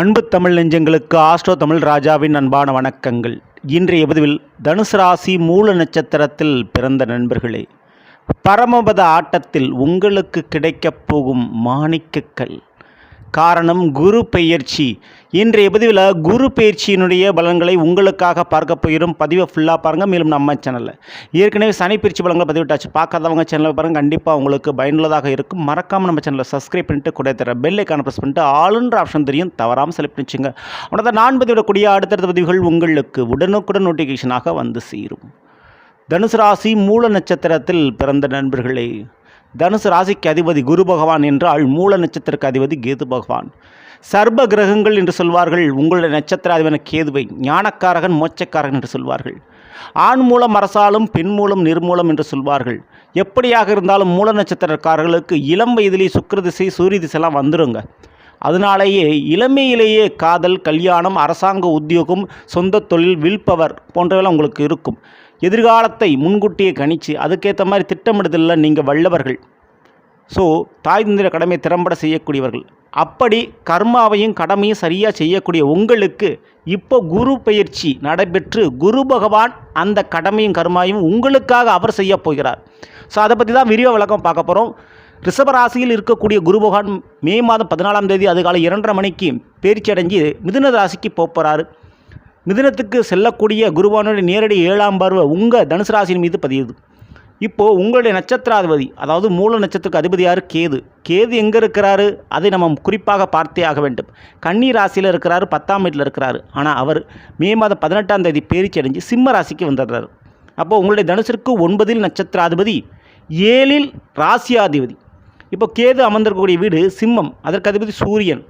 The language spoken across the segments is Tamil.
அன்பு தமிழ் நெஞ்சங்களுக்கு ஆஸ்ட்ரோ தமிழ் ராஜாவின் அன்பான வணக்கங்கள். இன்றைய பதிவில் தனுசு ராசி மூல நட்சத்திரத்தில் பிறந்த நண்பர்களே பரமபத ஆட்டத்தில் உங்களுக்கு கிடைக்கப் போகும் மாணிக்கக்கல். காரணம் குரு பெயர்ச்சி. இன்றைய பதிவில் குரு பயிற்சியினுடைய பலன்களை உங்களுக்காக பார்க்க போயிடும் பதிவை ஃபுல்லாக பாருங்கள் மேலும் நம்ம சேனலில் ஏற்கனவே சனி பயிற்சி பலன்களை பதிவிட்டாச்சு. பார்க்காதவங்க சேனலில் பாருங்கள் கண்டிப்பாக உங்களுக்கு பயனுள்ளதாக இருக்கும். மறக்காமல் நம்ம சேனலை சப்ஸ்கிரைப் பண்ணிட்டு கூட தர பெல் ஐக்கான ப்ரெஸ் பண்ணிட்டு ஆளுன்ற ஆப்ஷன் தெரியும். தவறாமல் செலக்ட் பண்ணிச்சுங்க. உடனே நான் பதிவிடக்கூடிய அடுத்தடுத்த பதிவுகள் உங்களுக்கு உடனுக்குடன் நோட்டிஃபிகேஷனாக வந்து சேரும். தனுசு ராசி மூல நட்சத்திரத்தில் பிறந்த நண்பர்களே தனுசு ராசிக்கு அதிபதி குரு பகவான் என்றால் மூல நட்சத்திரக்கு அதிபதி கேது பகவான். சர்ப கிரகங்கள் என்று சொல்வார்கள் உங்களுடைய நட்சத்திராதிபன கேதுவை ஞானக்காரகன் மோச்சக்காரகன் என்று சொல்வார்கள். ஆண் மூலம் அரசாலும் பெண் மூலம் நிர்மூலம் என்று சொல்வார்கள். எப்படியாக இருந்தாலும் மூல நட்சத்திரக்காரர்களுக்கு இளம் வயதிலேயே சுக்கிர திசை சூரிய திசைலாம் வந்துருங்க. அதனாலேயே இளமையிலேயே காதல் கல்யாணம் அரசாங்க உத்தியோகம் சொந்த தொழில் வில்பவர் போன்றவெல்லாம் உங்களுக்கு இருக்கும். எதிர்காலத்தை முன்கூட்டியே கணிச்சு அதுக்கேற்ற மாதிரி திட்டமிடுதலில் நீங்கள் வல்லவர்கள். ஸோ தாய் தந்திர கடமை திறம்பட செய்யக்கூடியவர்கள். அப்படி கர்மாவையும் கடமையும் சரியாக செய்யக்கூடிய உங்களுக்கு இப்போ குரு பயிற்சி நடைபெற்று குரு பகவான் அந்த கடமையும் கர்மாவையும் உங்களுக்காக அவர் செய்ய போகிறார். ஸோ அதை பற்றி தான் விரிவாக விளக்கம் பார்க்க போகிறோம் ரிஷபராசியில் இருக்கக்கூடிய குரு பகவான் மே மாதம் பதினாலாம் தேதி அதிகாலை இரண்டரை மணிக்கு பேர்ச்சி அடைஞ்சு மிதுன ராசிக்கு போகிறாரு மிதினத்துக்கு செல்லக்கூடிய குருவானுடைய நேரடி ஏழாம் பார்வை உங்கள் தனுசு ராசியின் மீது பதியுது. இப்போது உங்களுடைய நட்சத்திராதிபதி அதாவது மூல நட்சத்திரக்கு அதிபதி யார்? கேது. கேது எங்கே இருக்கிறாரு? அதை நம்ம குறிப்பாக பார்த்தே ஆக வேண்டும். கன்னி ராசியில் இருக்கிறாரு பத்தாம் வீட்டில் இருக்கிறாரு. ஆனால் அவர் மே மாதம் பதினெட்டாம் தேதி பேரிச்சி அடைஞ்சு சிம்ம ராசிக்கு வந்துடுறாரு. அப்போது உங்களுடைய தனுசிற்கு ஒன்பதில் நட்சத்திராதிபதி ஏழில் ராசியாதிபதி. இப்போ கேது அமர்ந்திருக்கக்கூடிய வீடு சிம்மம் அதற்கு அதிபதி சூரியன்.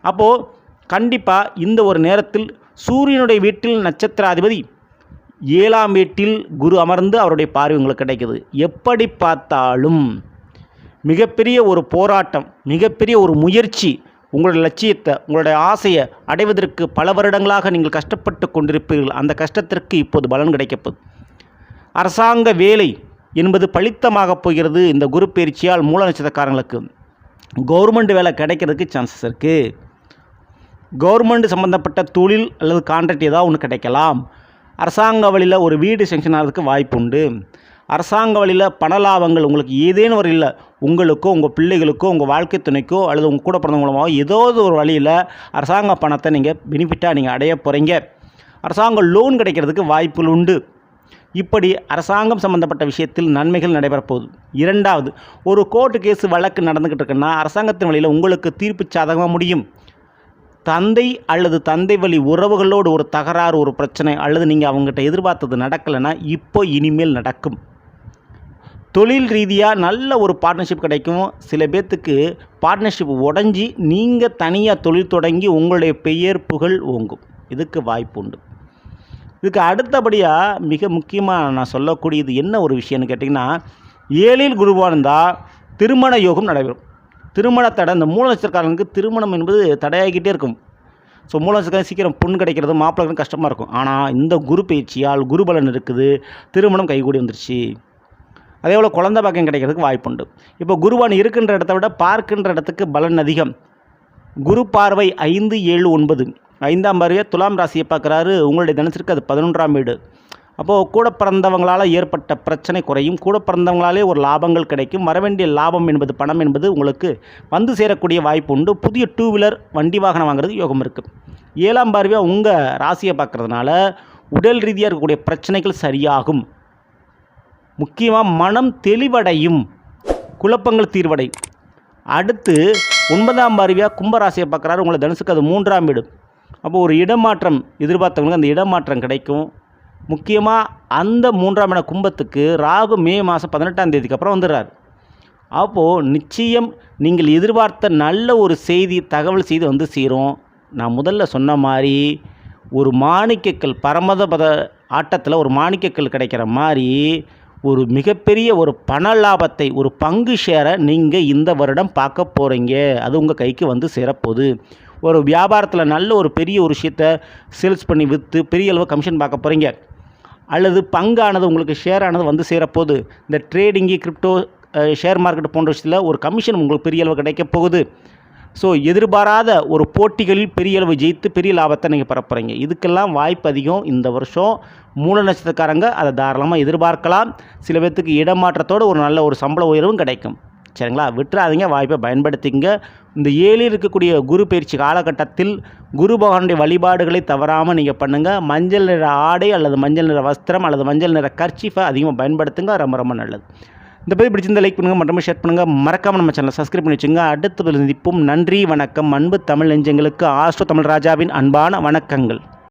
அப்போது கண்டிப்பாக இந்த ஒரு நேரத்தில் சூரியனுடைய வீட்டில் நட்சத்திராதிபதி ஏழாம் வீட்டில் குரு அமர்ந்து அவருடைய பார்வை உங்களுக்கு கிடைக்குது. எப்படி பார்த்தாலும் மிகப்பெரிய ஒரு போராட்டம் மிகப்பெரிய ஒரு முயற்சி உங்களுடைய லட்சியத்தை உங்களுடைய ஆசையை அடைவதற்கு பல வருடங்களாக நீங்கள் கஷ்டப்பட்டு கொண்டிருப்பீர்கள். அந்த கஷ்டத்திற்கு இப்போது பலன் கிடைக்கப்போது அரசாங்க வேலை என்பது பளித்தமாகப் போகிறது இந்த குரு பயிற்சியால் மூல நட்சத்திரக்காரங்களுக்கு. கவர்மெண்ட் வேலை கிடைக்கிறதுக்கு சான்சஸ் இருக்குது கவர்மெண்ட் சம்மந்தப்பட்ட தொழில் அல்லது கான்ட்ராக்ட் ஏதாவது ஒன்று கிடைக்கலாம். அரசாங்க வழியில் ஒரு வீடு செங்ஷன் ஆகிறதுக்கு வாய்ப்பு உண்டு. அரசாங்க வழியில் பண லாபங்கள் உங்களுக்கு ஏதேனும் வரையில் இல்லை உங்களுக்கோ உங்கள் பிள்ளைகளுக்கோ உங்கள் வாழ்க்கை துணைக்கோ அல்லது உங்கள் கூட பிறந்த மூலமாக ஏதோ ஒரு வழியில் அரசாங்க பணத்தை நீங்கள் பெனிஃபிட்டாக நீங்கள் அடைய போகிறீங்க அரசாங்க லோன் கிடைக்கிறதுக்கு வாய்ப்புகள் உண்டு. இப்படி அரசாங்கம் சம்பந்தப்பட்ட விஷயத்தில் நன்மைகள் நடைபெறப்போகுது. இரண்டாவது ஒரு கோர்ட்டு கேஸ் வழக்கு நடந்துக்கிட்டு இருக்குன்னா அரசாங்கத்தின் வழியில் உங்களுக்கு தீர்ப்பு சாதகமாக முடியும். தந்தை அல்லது தந்தை வழி உறவுகளோடு ஒரு தகராறு ஒரு பிரச்சனை அல்லது நீங்கள் அவங்ககிட்ட எதிர்பார்த்தது நடக்கலைன்னா இப்போ இனிமேல் நடக்கும். தொழில் ரீதியாக நல்ல ஒரு பார்ட்னர்ஷிப் கிடைக்கும். சில பேர்த்துக்கு பார்ட்னர்ஷிப் உடஞ்சி நீங்கள் தனியாக தொழில் தொடங்கி உங்களுடைய பெயர் புகழ் ஓங்கும். இதுக்கு வாய்ப்பு உண்டு. இதுக்கு அடுத்தபடியாக மிக முக்கியமாக நான் சொல்லக்கூடியது என்ன ஒரு விஷயம்னு கேட்டிங்கன்னா ஏழில் குருவாக இருந்தால் திருமண யோகம் நடைபெறும். திருமண தடை இந்த மூல நட்சத்திரக்காரங்களுக்கு திருமணம் என்பது தடையாகிக்கிட்டே இருக்கும். ஸோ மூல நட்சத்திரம் சீக்கிரம் பொண்ணு கிடைக்கிறது மாப்பிள்ளை கஷ்டமாக இருக்கும். ஆனால் இந்த குரு பயிற்சியால் குருபலன் இருக்குது திருமணம் கைகூடி வந்துருச்சு. அதே போல் குழந்த பாக்கியம் கிடைக்கிறதுக்கு வாய்ப்புண்டு இப்போ குருவான் இருக்கின்ற இடத்த விட பார்க்கின்ற இடத்துக்கு பலன் அதிகம். குரு பார்வை ஐந்து ஏழு ஒன்பது. ஐந்தாம் பார்வையை துலாம் ராசியை பார்க்குறாரு. உங்களுடைய தினத்திற்கு அது பதினொன்றாம் வீடு. அப்போது கூட பிறந்தவங்களால் ஏற்பட்ட பிரச்சனை குறையும். கூட பிறந்தவங்களாலே ஒரு லாபங்கள் கிடைக்கும். வரவேண்டிய லாபம் என்பது பணம் என்பது உங்களுக்கு வந்து சேரக்கூடிய வாய்ப்பு உண்டு. புதிய டூ வீலர் வண்டி வாகனம் வாங்குறது யோகம் இருக்குது ஏழாம் பார்வையாக உங்கள் ராசியை பார்க்குறதுனால உடல் ரீதியாக இருக்கக்கூடிய பிரச்சனைகள் சரியாகும். முக்கியமாக மனம் தெளிவடையும். குழப்பங்கள் தீர்வடையும். அடுத்து ஒன்பதாம் பார்வையாக கும்பராசியை பார்க்குறாரு. உங்களை தனுசுக்கு அது மூன்றாம் வீடு அப்போ ஒரு இடமாற்றம் எதிர்பார்த்தவங்களுக்கு அந்த இடமாற்றம் கிடைக்கும். முக்கியமாக அந்த மூன்றாம் இட கும்பத்துக்கு ராகு மே மாதம் பதினெட்டாம் தேதிக்கு அப்புறம் வந்துடுறார். அப்போது நிச்சயம் நீங்கள் எதிர்பார்த்த நல்ல ஒரு செய்தி தகவல் செய்தி வந்து சேரும். நான் முதல்ல சொன்ன மாதிரி ஒரு மாணிக்கக்கல் பரமத பத ஆட்டத்தில் ஒரு மாணிக்கக்கல் கிடைக்கிற மாதிரி ஒரு மிகப்பெரிய ஒரு பண லாபத்தை ஒரு பங்கு ஷேரை நீங்கள் இந்த வருடம் பார்க்க போகிறீங்க அது உங்கள் கைக்கு வந்து சேரப்போகுது. ஒரு வியாபாரத்தில் நல்ல ஒரு பெரிய ஒரு விஷயத்த சேல்ஸ் பண்ணி விற்று பெரிய அளவு கமிஷன் பார்க்க போகிறீங்க அல்லது பங்கானது உங்களுக்கு ஷேரானது வந்து சேரப்போகுது. இந்த ட்ரேடிங்கு கிரிப்டோ ஷேர் மார்க்கெட் போன்ற விஷயத்தில் ஒரு கமிஷன் உங்களுக்கு பெரிய அளவு கிடைக்கப் போகுது. ஸோ எதிர்பாராத ஒரு போட்டிகளில் பெரிய அளவு ஜெயித்து பெரிய லாபத்தை நீங்கள் பரப்புகிறீங்க இதுக்கெல்லாம் வாய்ப்பு அதிகம். இந்த வருஷம் மூல நட்சத்திரக்காரங்க அதை தாராளமாக எதிர்பார்க்கலாம். சில பேர்த்துக்கு இடமாற்றத்தோடு ஒரு நல்ல ஒரு சம்பள உயர்வும் கிடைக்கும். சரிங்களா? விட்டுறாதீங்க. வாய்ப்பை பயன்படுத்திங்க இந்த ஏழில் இருக்கக்கூடிய குரு பயிற்சி காலகட்டத்தில் குரு பகவானுடைய வழிபாடுகளை தவறாமல் நீங்கள் பண்ணுங்கள் மஞ்சள் நிற ஆடை அல்லது மஞ்சள் நிற வஸ்திரம் அல்லது மஞ்சள் நிற கர்ச்சீஃபை அதிகமாக பயன்படுத்துங்க. ரொம்ப ரொம்ப நல்லது. இந்த பதிவு பிடிச்சிருந்த லைக் பண்ணுங்கள் மற்றும் ஷேர் பண்ணுங்கள் மறக்காமல் நம்ம சேனலை சப்ஸ்கிரைப் பண்ணி வச்சுங்க அடுத்த பதில் சந்திப்போம். நன்றி வணக்கம். அன்பு தமிழ் நெஞ்சங்களுக்கு ஆஸ்ட்ரோ தமிழ் ராஜாவின் அன்பான வணக்கங்கள்.